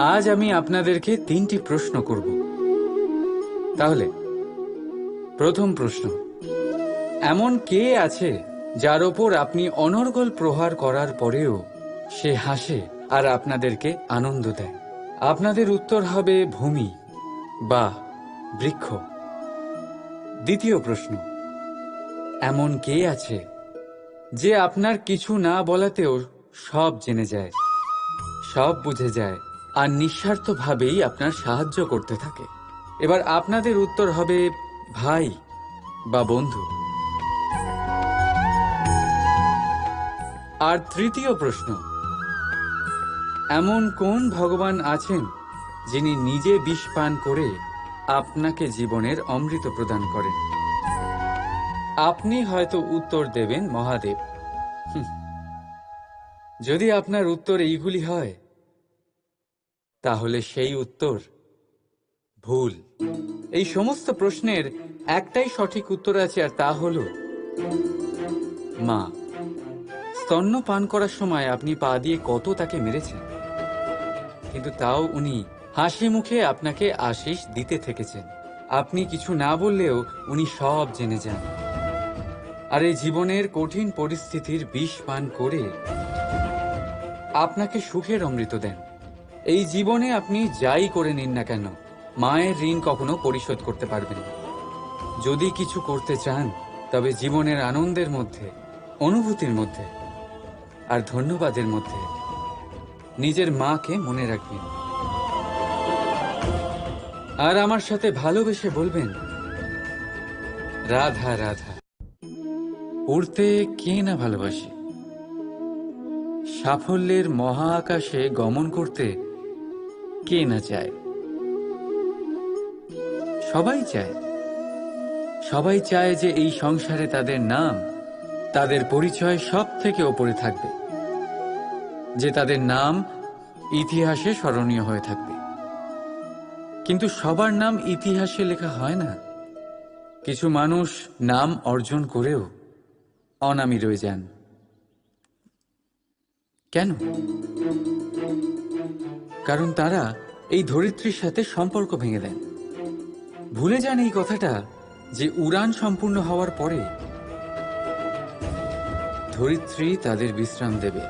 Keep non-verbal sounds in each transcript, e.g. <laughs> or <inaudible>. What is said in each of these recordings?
আজ আমি আপনাদেরকে তিনটি প্রশ্ন করব। তাহলে, প্রথম প্রশ্ন। এমন কে আছে যার ওপর আপনি অনর্গল প্রহার করার পরেও সে হাসে আর আপনাদেরকে আনন্দ দেয়? আপনাদের উত্তর হবে ভূমি বা বৃক্ষ। দ্বিতীয় প্রশ্ন। এমন কে আছে যে আপনার কিছু না বলাতেও সব জেনে যায়, সব বুঝে যায় আর নিঃস্বার্থভাবেই আপনার সাহায্য করতে থাকে। এবার আপনাদের উত্তর হবে ভাই বা বন্ধু। আর তৃতীয় প্রশ্ন, এমন কোন ভগবান আছেন যিনি নিজে বিষ পান করে আপনাকে জীবনের অমৃত প্রদান করেন? আপনি হয়তো উত্তর দেবেন মহাদেব। যদি আপনার উত্তর এইগুলি হয় তাহলে সেই উত্তর? ভুল। এই সমস্ত প্রশ্নের একটাই সঠিক উত্তর আছে, আর তা হল, মা, স্তন্য পান করার সময় আপনি পা দিয়ে কত তাকে মেরেছেন? কিন্তু তাও উনি হাসি মুখে আপনাকে আশিস দিতে থেকেছেন। আপনি কিছু না বললেও উনি সব জেনে যান। আর এই জীবনের কঠিন পরিস্থিতির বিষ পান করে আপনাকে সুখের অমৃত দেন। এই জীবনে আপনি যাই করে নিন না কেন, মায়ের ঋণ কখনো পরিশোধ করতে পারবেন যদি কিছু করতে চান, তবে জীবনের আনন্দের মধ্যে, অনুভূতির মধ্যে, আর ধন্যবাদের মধ্যে নিজের মাকে মনে রাখবেন। আর আমার সাথে ভালোবেসে বলবেন, রাধা রাধা, উড়তে কে না ভালোবাসে? সাফল্যের মহা আকাশে গমন করতে কে না চায়? সবাই চায়। সবাই চায় যে এই সংসারে তাদের নাম, তাদের পরিচয় সব থেকে ওপরে থাকবে। যে তাদের নাম ইতিহাসে স্মরণীয় হয়ে থাকবে। কিন্তু সবার নাম ইতিহাসে লেখা হয় না। কিছু মানুষ নাম অর্জন করেও অনামী রয়ে যান। কেন? কারণ তারা এই ধরিত্রীর সাথে সম্পর্ক ভেঙে দেন। ভুলে যান এই কথাটা যে উড়ান সম্পূর্ণ হওয়ার পরে ধরিত্রী তাদের বিশ্রাম দেবে।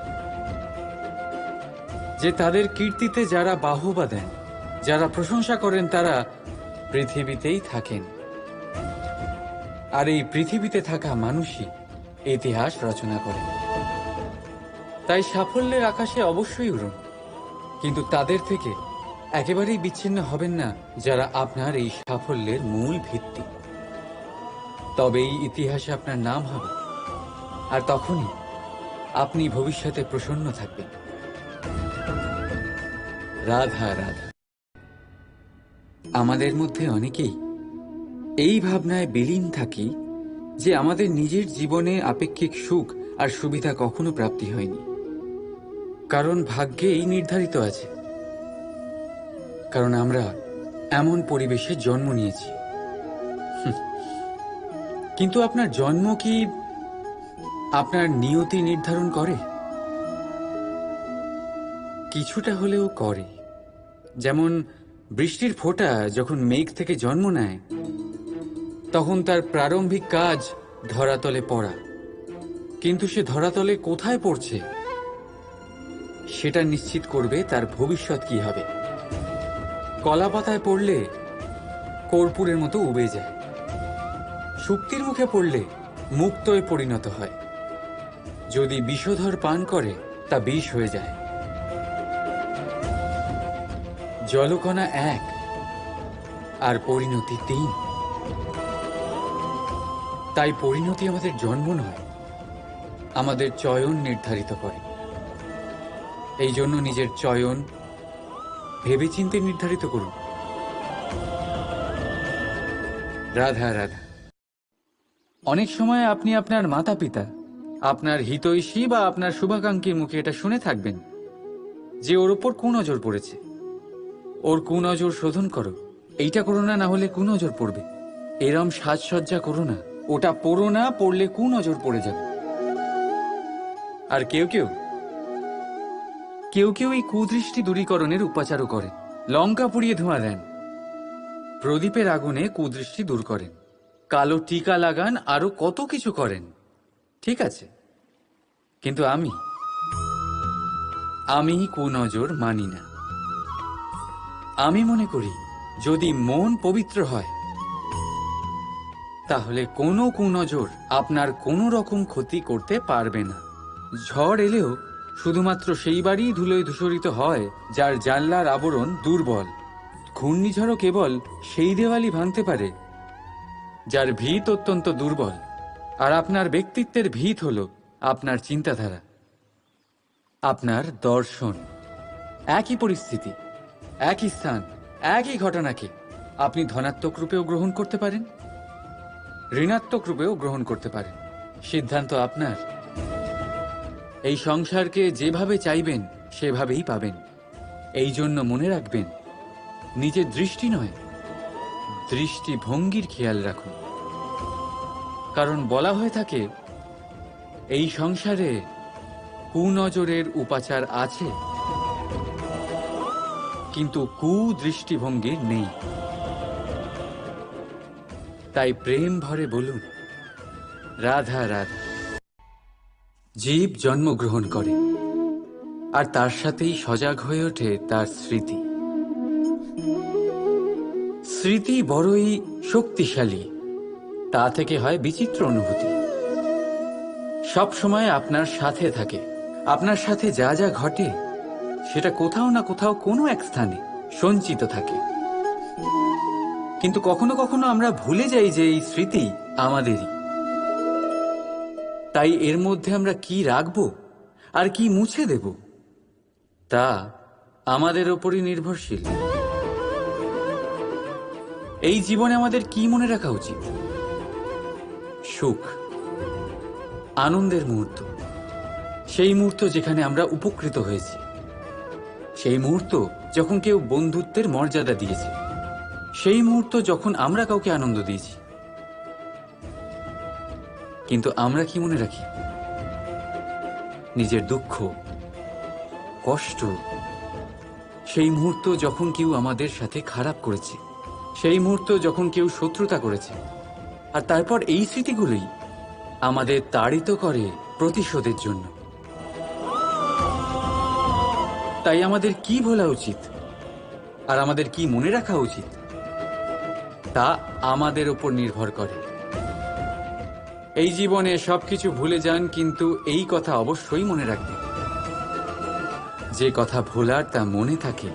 যে তাদের কীর্তিতে যারা বাহবা দেন, যারা প্রশংসা করেন, তারা পৃথিবীতেই থাকেন। আর এই পৃথিবীতে থাকা মানুষই ইতিহাস রচনা করে তাই সাফল্যের আকাশে অবশ্যই উড়ুন। কিন্তু তাদের থেকে একেবারেই বিচ্ছিন্ন হবেন না যারা আপনার এই সাফল্যের মূল ভিত্তি। তবেই ইতিহাসে আপনার নাম হবে। আর তখনই আপনি ভবিষ্যতে প্রসন্ন থাকবেন। রাধা রাধা। আমাদের মধ্যে অনেকেই এই ভাবনায় বিলীন থাকি যে আমাদের নিজের জীবনে আপেক্ষিক সুখ আর সুবিধা কখনো প্রাপ্তি হয়নি। কারণ ভাগ্যে এই নির্ধারিত আছে। কারণ আমরা এমন পরিবেশে জন্ম নিয়েছি। কিন্তু আপনার জন্ম কি আপনার নিয়তি নির্ধারণ করে? কিছুটা হলেও করে। যেমন বৃষ্টির ফোঁটা যখন মেঘ থেকে জন্ম নেয়, তখন তার প্রারম্ভিক কাজ ধরাতলে পড়া। কিন্তু সে ধরাতলে কোথায় পড়ছে? সেটা নিশ্চিত করবে তার ভবিষ্যৎ কি হবে। কলা পাতায় পড়লে কর্পূরের মতো উবে যায়। শুক্তির মুখে পড়লে মুক্তয় পরিণত হয়। যদি বিষধর পান করে, তা বিষ হয়ে যায়। জলকণা এক, আর পরিণতি তিন। তাই পরিণতি আমাদের জন্ম নয়, আমাদের চয়ন নির্ধারিত করে। এই জন্য নিজের চয়ন ভেবেচিন্তে নির্ধারিত করুন। রাধা রাধা। অনেক সময় আপনি আপনার মাতা পিতা আপনার হিতৈষী বা আপনার শুভাকাঙ্ক্ষীর মুখে এটা শুনে থাকবেন যে ওর ওপর কুনজর পড়েছে। ওর কুনজর শোধন করো। এইটা করো না না হলে কুনজর পড়বে। এরম সাজসজ্জা করো না। ওটা পড়ো না, পড়লে কুনজর পড়ে যাবে। আর কেউ কেউ কেউ কেউ এই কুদৃষ্টি দূরীকরণের উপাচারও করেন। লঙ্কা পুড়িয়ে ধোঁয়া দেন। প্রদীপের আগুনে কুদৃষ্টি দূর করেন। কালো টিকা লাগান, আরও কত কিছু করেন। ঠিক আছে। কিন্তু আমি আমি কুনজর মানি না। আমি মনে করি, যদি মন পবিত্র হয়, তাহলে কোনো কুনজর আপনার কোনো রকম ক্ষতি করতে পারবে না। ঝড় এলেও শুধুমাত্র সেই বাড়ি ধুলোয় ধূসরিত হয়, যার জানলার আবরণ দুর্বল। ঘূর্ণিঝড়ও কেবল সেই দেওয়ালই ভাঙতে পারে, যার ভিত অত্যন্ত দুর্বল। আর আপনার ব্যক্তিত্বের ভিত হল আপনার চিন্তাধারা, আপনার দর্শন। একই পরিস্থিতি, একই স্থান, একই ঘটনাকে আপনি ধনাত্মক রূপেও গ্রহণ করতে পারেন, ঋণাত্মক রূপেও গ্রহণ করতে পারেন। সিদ্ধান্ত আপনার। এই সংসারকে যেভাবে চাইবেন, সেভাবেই পাবেন। এই জন্য মনে রাখবেন, নিজের দৃষ্টি নয় দৃষ্টিভঙ্গির খেয়াল রাখুন। কারণ বলা হয়ে থাকে, এই সংসারে কুনজরের উপাচার আছে, কিন্তু কুদৃষ্টিভঙ্গির নেই। তাই প্রেম ভরে বলুন, রাধা রাধা। জীব জন্মগ্রহণ করে, আর তার সাথেই সজাগ হয়ে ওঠে তার স্মৃতি। স্মৃতি বড়ই শক্তিশালী, তা থেকে হয় বিচিত্র অনুভূতি। সব সময় আপনার সাথে থাকে, আপনার সাথে যা যা ঘটে, সেটা কোথাও না কোথাও কোনো এক স্থানে সঞ্চিত থাকে। কিন্তু কখনো কখনো আমরা ভুলে যাই যে এই স্মৃতি আমাদেরই। তাই এর মধ্যে আমরা কি রাখব? আর কি মুছে দেব? তা আমাদের ওপরই নির্ভরশীল। এই জীবনে আমাদের কি মনে রাখা উচিত? সুখ। আনন্দের মুহূর্ত। সেই মুহূর্ত যেখানে আমরা উপকৃত হয়েছি। সেই মুহূর্ত যখন কেউ বন্ধুত্বের মর্যাদা দিয়েছে। সেই মুহূর্ত যখন আমরা কাউকে আনন্দ দিয়েছি। কিন্তু আমরা কি মনে রাখি? নিজের দুঃখ, কষ্ট, সেই মুহূর্ত যখন কেউ আমাদের সাথে খারাপ করেছে, সেই মুহূর্ত যখন কেউ শত্রুতা করেছে, আর তারপর এই স্মৃতিগুলোই আমাদের তাড়িত করে প্রতিশোধের জন্য। তাই আমাদের কি ভোলা উচিত? আর আমাদের কি মনে রাখা উচিত? তা আমাদের ওপর নির্ভর করে। এই জীবনে সবকিছু ভুলে যান, কিন্তু এই কথা অবশ্যই মনে রাখবেন। যে কথা ভোলার তা মনে থাকে,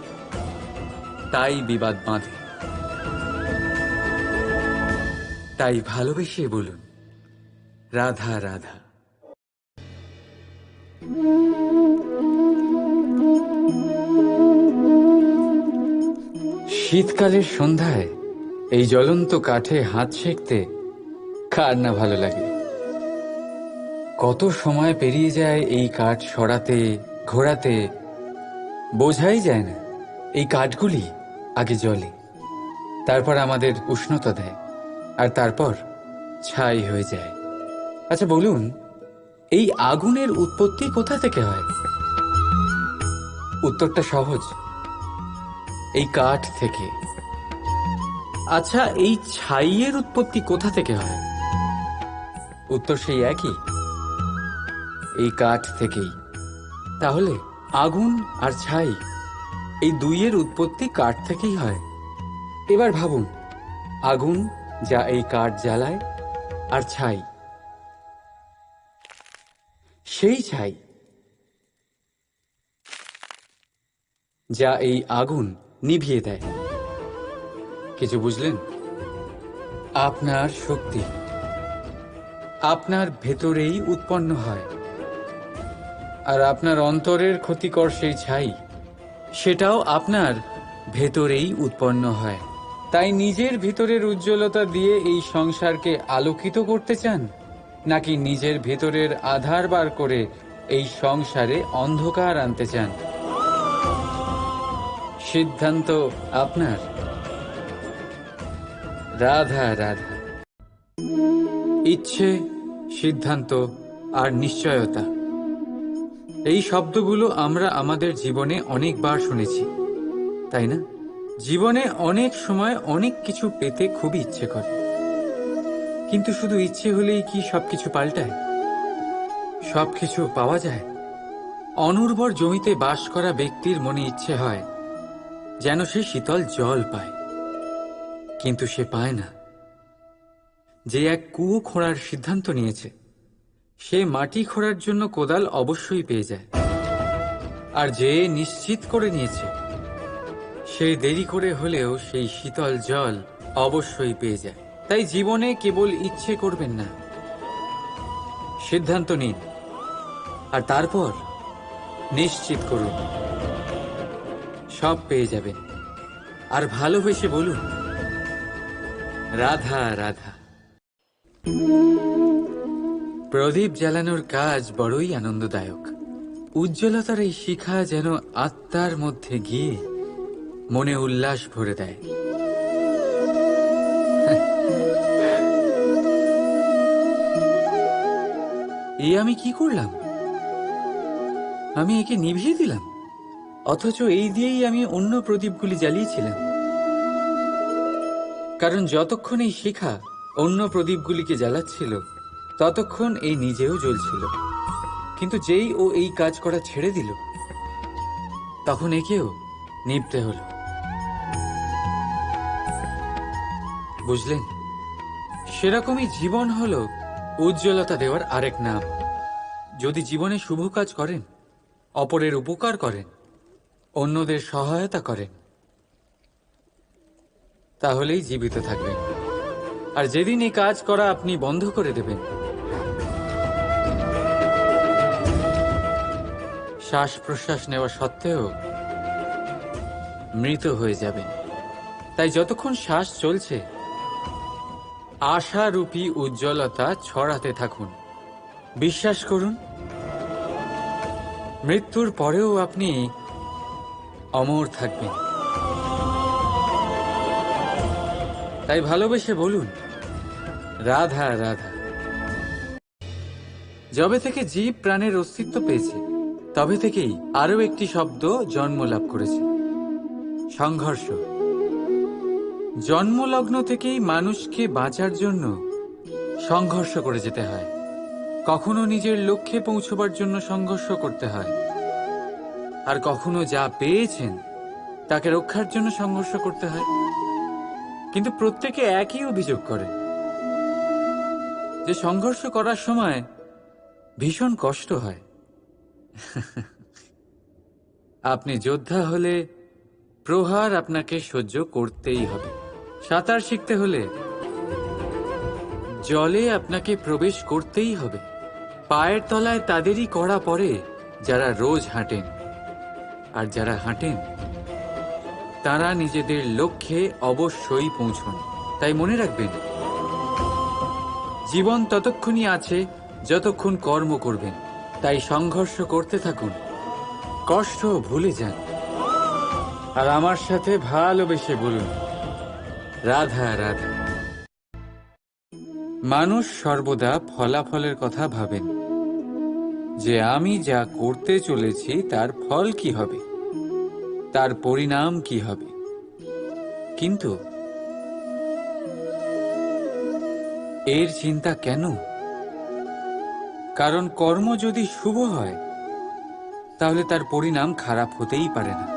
তাই বিবাদ বাঁধে। তাই ভালোবেসে বলুন, রাধা রাধা। শীতকালের সন্ধ্যায় এই জ্বলন্ত কাঠে হাত সেঁকতে কার না ভালো লাগে? কত সময় পেরিয়ে যায় এই কাঠ সরাতে, ঘোরাতে, বোঝাই যায় না। এই কাঠগুলি আগে জলে তারপর আমাদের উষ্ণতা দেয়, আর তারপর ছাই হয়ে যায়। আচ্ছা বলুন, এই আগুনের উৎপত্তি কোথা থেকে হয়? উত্তরটা সহজ। এই কাঠ থেকে। আচ্ছা এই ছাইয়ের উৎপত্তি কোথা থেকে হয়? উত্তর সেই একই। এই কাঠ থেকেই। তাহলে আগুন আর ছাই, এই দুইয়ের উৎপত্তি কাঠ থেকেই হয়। এবার ভাবুন, আগুন যা এই কাঠ জ্বালায় আর ছাই। সেই ছাই যা এই আগুন নিভিয়ে দেয়। কিছু বুঝলেন? আপনার শক্তি। আপনার ভেতরেই উৎপন্ন হয়। আর আপনার অন্তরের ক্ষতিকর সেই ছাই, সেটাও আপনার ভেতরেই উৎপন্ন হয়। তাই নিজের ভিতরের উজ্জ্বলতা দিয়ে এই সংসারকে আলোকিত করতে চান, নাকি নিজের ভেতরের আধার বার করে এই সংসারে অন্ধকার আনতে চান? সিদ্ধান্ত আপনার। রাধা রাধা। ইচ্ছে সিদ্ধান্ত আর নিশ্চয়তা। এই শব্দগুলো আমরা আমাদের জীবনে অনেকবার শুনেছি, তাই না? জীবনে অনেক সময় অনেক কিছু পেতে খুবই ইচ্ছে করে। কিন্তু শুধু ইচ্ছে হলেই কি সবকিছু পাল্টায়? সবকিছু পাওয়া যায়? অনুর্বর জমিতে বাস করা ব্যক্তির মনে ইচ্ছে হয় যেন সে শীতল জল পায়, কিন্তু সে পায় না। যে এক কুয়ো খোঁড়ার সিদ্ধান্ত নিয়েছে। সে মাটি খোঁড়ার জন্য কোদাল অবশ্যই পেয়ে যায়। আর যে নিশ্চিত করে নিয়েছে, সে দেরি করে হলেও সেই শীতল জল অবশ্যই পেয়ে যায়। তাই জীবনে কেবল ইচ্ছে করবেন না। সিদ্ধান্ত নিন। আর তারপর নিশ্চিত করুন। সব পেয়ে যাবেন। আর ভালোবেসে বলুন, রাধা রাধা। প্রদীপ জ্বালানোর কাজ বড়ই আনন্দদায়ক। উজ্জ্বলতার এই শিখা যেন আত্মার মধ্যে গিয়ে মনে উল্লাস ভরে দেয়। এ আমি কি করলাম? আমি একে নিভিয়ে দিলাম। অথচ এই দিয়েই আমি অন্য প্রদীপগুলি জ্বালিয়েছিলাম। কারণ যতক্ষণ এই শিখা অন্য প্রদীপগুলিকে জ্বালাচ্ছিল। ততক্ষণ এই নিজেও জ্বলছিল। কিন্তু যেই ও এই কাজ করা ছেড়ে দিল, তখন একেও নিভতে হলো। বুঝলেন, সেরকমই জীবন হল উজ্জ্বলতা দেওয়ার আরেক নাম। যদি জীবনে শুভ কাজ করেন, অপরের উপকার করেন, অন্যদের সহায়তা করেন, তাহলেই জীবিত থাকবেন। আর যেদিন এই কাজ করা আপনি বন্ধ করে দেবেন। শ্বাস প্রশ্বাস নেওয়া সত্ত্বেও মৃত হয়ে যাবেন। তাই যতক্ষণ শ্বাস চলছে, আশারূপী উজ্জ্বলতা ছড়াতে থাকুন। বিশ্বাস করুন, মৃত্যুর পরেও আপনি অমর থাকবেন। তাই ভালোবেসে বলুন রাধা রাধা। যবে থেকে জীব প্রাণের অস্তিত্ব পেয়েছে, তবে থেকেই আরও একটি শব্দ জন্ম লাভ করেছে। সংঘর্ষ। জন্মলগ্ন থেকেই মানুষকে বাঁচার জন্য সংঘর্ষ করে যেতে হয়। কখনো নিজের লক্ষ্যে পৌঁছবার জন্য সংঘর্ষ করতে হয়। আর কখনো যা পেয়েছেন, তাকে রক্ষার জন্য সংঘর্ষ করতে হয়। কিন্তু প্রত্যেকে একই অভিযোগ করে। যে সংঘর্ষ করার সময় ভীষণ কষ্ট হয়। আপনি যোদ্ধা হলে প্রহার আপনাকে সহ্য করতেই হবে। সাঁতার শিখতে হলে জলে আপনাকে প্রবেশ করতেই হবে। পায়ের তলায় তাদেরই করা পড়ে যারা রোজ হাঁটেন। আর যারা হাঁটেন, তারা নিজেদের লক্ষ্যে অবশ্যই পৌঁছন। তাই মনে রাখবেন জীবন ততক্ষণই আছে যতক্ষণ কর্ম করবেন। তাই সংঘর্ষ করতে থাকুন। কষ্ট ভুলে যান। আর আমার সাথে ভালোবেসে বলুন, রাধা রাধা। মানুষ সর্বদা ফলাফলের কথা ভাবেন। যে আমি যা করতে চলেছি, তার ফল কি হবে? তার পরিণাম কি হবে? কিন্তু এর চিন্তা কেন? কারণ কর্ম যদি শুভ হয়, তাহলে তার পরিণাম খারাপ হতেই পারে না।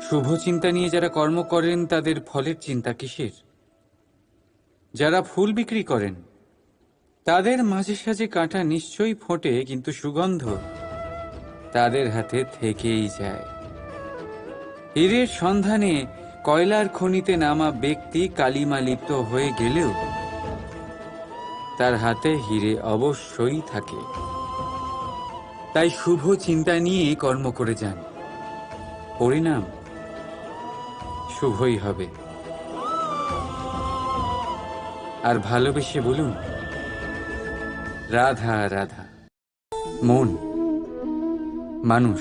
শুভ চিন্তা নিয়ে যারা কর্ম করেন, তাদের ফলের চিন্তা কিসের? যারা ফুল বিক্রি করেন, তাদের মাঝে সাঝে কাঁটা নিশ্চয়ই ফোটে, কিন্তু সুগন্ধ তাদের হাতে থেকেই যায়। হীরের সন্ধানে কয়লার খনিতে নামা ব্যক্তি কালিমা লিপ্ত হয়ে গেলেও তার হাতে হিরে অবশ্যই থাকে। তাই শুভ চিন্তা নিয়ে কর্ম করে যান। পরিণাম শুভই হবে। আর ভালোবেসে বলুন, রাধা রাধা। মন, মানুষ,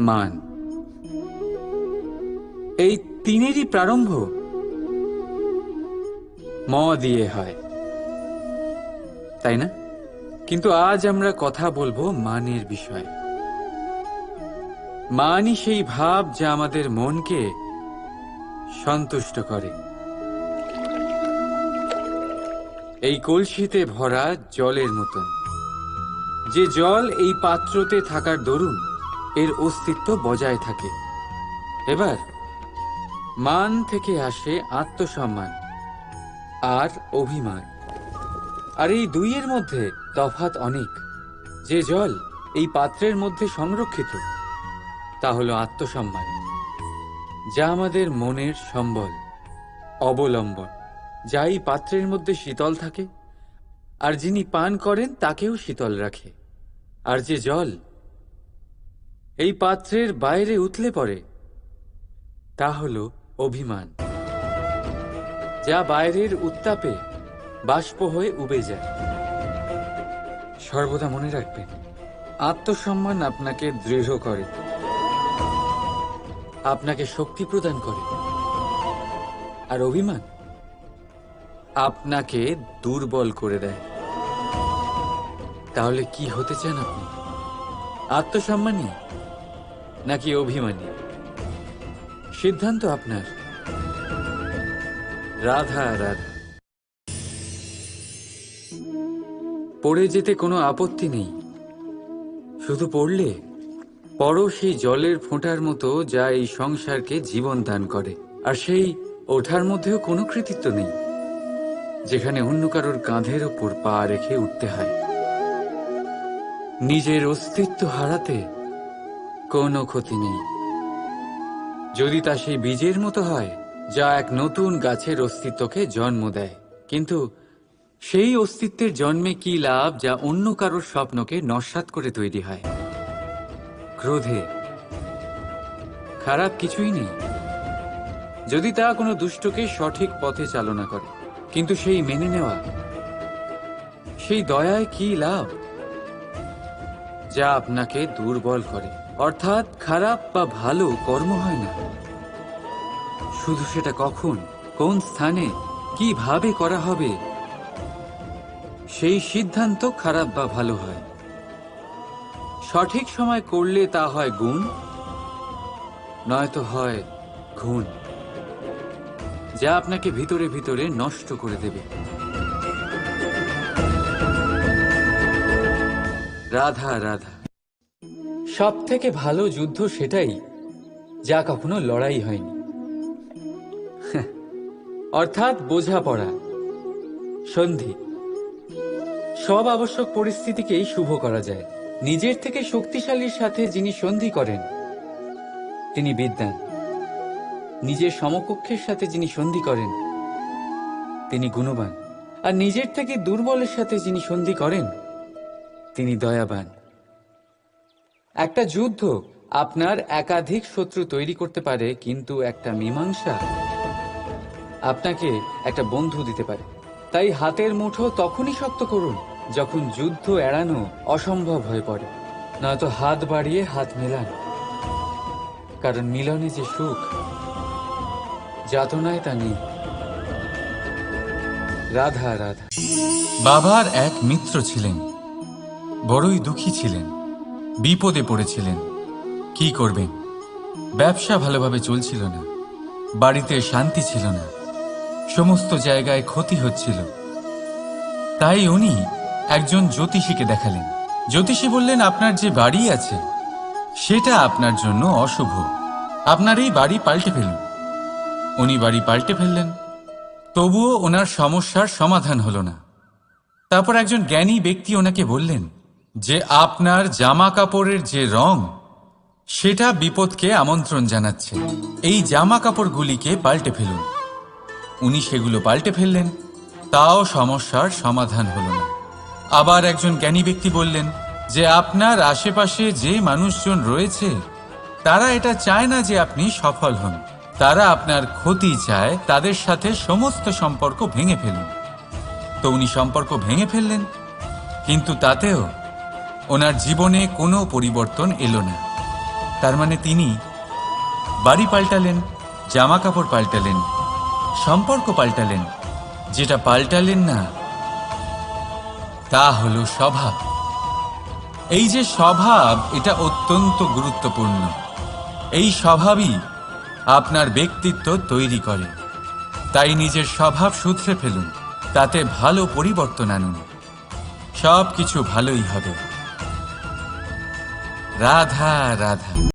মান। এই তিনেরই প্রারম্ভ? ম দিয়ে হয়। তাই না? কিন্তু আজ আমরা কথা বলব মানের বিষয়ে। মানই সেই ভাব যা আমাদের মনকে সন্তুষ্ট করে। এই কলসিতে ভরা জলের মতন। যে জল এই পাত্রতে থাকার দরুন, এর অস্তিত্ব বজায় থাকে। এবার মান থেকে আসে আত্মসম্মান আর অভিমান। আর এই দুইয়ের মধ্যে তফাত অনেক। যে জল এই পাত্রের মধ্যে সংরক্ষিত, তা হলো আত্মসম্মান, যা আমাদের মনের সম্বল, অবলম্বন, যা এই পাত্রের মধ্যে শীতল থাকে, আর যিনি পান করেন তাকেও শীতল রাখে। আর যে জল এই পাত্রের বাইরে উতলে পড়ে, তা হল অভিমান, যা বাইরের উত্তাপে বাষ্প হয়ে উবে যায়। সর্বদা মনে রাখবেন, আত্মসম্মান আপনাকে দৃঢ় করে, আপনাকে শক্তি প্রদান করে। আর অভিমান আপনাকে দুর্বল করে দেয়। তাহলে কি হতে চান আপনি? আত্মসম্মানী নাকি অভিমানী সিদ্ধান্ত আপনার। রাধা রাধা। পড়ে যেতে কোনো আপত্তি নেই। শুধু পড়লে পরও সেই জলের ফোঁটার মতো যা এই সংসারকে জীবন দান করে। আর সেই ওঠার মধ্যেও কোনো কৃতিত্ব নেই, যেখানে অন্য কারোর কাঁধের ওপর পা রেখে উঠতে হয়। নিজের অস্তিত্ব হারাতে কোনো ক্ষতি নেই। যদি তা সেই বীজের মতো হয়, যা এক নতুন গাছের অস্তিত্বকে জন্ম দেয়। কিন্তু সেই অস্তিত্বের জন্মে কি লাভ যা অন্য কারোর স্বপ্নকে নস্বাত করে তৈরি হয়? ক্রোধে। খারাপ কিছুই নেই। যদি তা কোনো দুষ্টকে সঠিক পথে চালনা করে, কিন্তু সেই মেনে নেওয়া, সেই দয়ায় কি লাভ? যা আপনাকে দুর্বল করে। অর্থাৎ খারাপ বা ভালো কর্ম হয় না। শুধু সেটা কখন, কোন স্থানে, কীভাবে করা হবে, সেই সিদ্ধান্ত খারাপ বা ভালো হয়। সঠিক সময় করলে তা হয় গুণ, নয়তো হয় ঘুণ, যা আপনাকে ভিতরে ভিতরে নষ্ট করে দেবে। রাধা রাধা। সব থেকে ভালো যুদ্ধ সেটাই যা কখনো লড়াই হয়নি। <laughs> অর্থাৎ বোঝাপড়া। সন্ধি। সব আবশ্যক পরিস্থিতিকেই শুভ করা যায়। নিজের থেকে শক্তিশালীর সাথে যিনি সন্ধি করেন, তিনি বিদ্যান। নিজের সমকক্ষের সাথে যিনি সন্ধি করেন, তিনি গুণবান। আর নিজের থেকে দুর্বলের সাথে যিনি সন্ধি করেন, তিনি দয়াবান। একটা যুদ্ধ আপনার একাধিক শত্রু তৈরি করতে পারে, কিন্তু একটা মীমাংসা আপনাকে একটা বন্ধু দিতে পারে। তাই হাতের মুঠো তখনই শক্ত করুন যখন যুদ্ধ এড়ানো অসম্ভব হয়ে পড়ে। নয়তো হাত বাড়িয়ে হাত মেলান। কারণ মিলনে যে সুখ, যাতনায় তা নেই। রাধা রাধা। বাবার এক মিত্র ছিলেন, বড়ই দুঃখী ছিলেন। বিপদে পড়েছিলেন। কি করবেন ব্যবসা ভালোভাবে চলছিল না। বাড়িতে শান্তি ছিল না। সমস্ত জায়গায় ক্ষতি হচ্ছিল। তাই উনি একজন জ্যোতিষীকে দেখালেন। জ্যোতিষী বললেন, আপনার যে বাড়ি আছে, সেটা আপনার জন্য অশুভ। আপনার এই বাড়ি পাল্টে ফেলুন। উনি বাড়ি পাল্টে ফেললেন। তবুও ওনার সমস্যার সমাধান হলো না। তারপর একজন জ্ঞানী ব্যক্তি ওনাকে বললেন যে আপনার জামা কাপড়ের যে রং, সেটা বিপদকে আমন্ত্রণ জানাচ্ছে। এই জামা কাপড়গুলিকে পাল্টে ফেলুন। উনি সেগুলো পাল্টে ফেললেন। তাও সমস্যার সমাধান হলো না। আবার একজন জ্ঞানী ব্যক্তি বললেন যে, আপনার আশেপাশে যে মানুষজন রয়েছে, তারা এটা চায় না যে আপনি সফল হন। তারা আপনার ক্ষতি চায়, তাদের সাথে সমস্ত সম্পর্ক ভেঙে ফেলুন। তো উনি সম্পর্ক ভেঙে ফেললেন। কিন্তু তাতেও ওনার জীবনে কোনো পরিবর্তন এলো না। তার মানে তিনি বাড়ি পাল্টালেন জামা কাপড় পাল্টালেন, সম্পর্ক পাল্টালেন, যেটা পাল্টালেন না, তা হলো স্বভাব। এই যে স্বভাব, এটা অত্যন্ত গুরুত্বপূর্ণ। এই স্বভাবই আপনার ব্যক্তিত্ব তৈরি করে। তাই নিজের স্বভাব শুধরে ফেলুন, তাতে ভালো পরিবর্তন আনুন। সব কিছু ভালোই হবে। রাধা রাধা।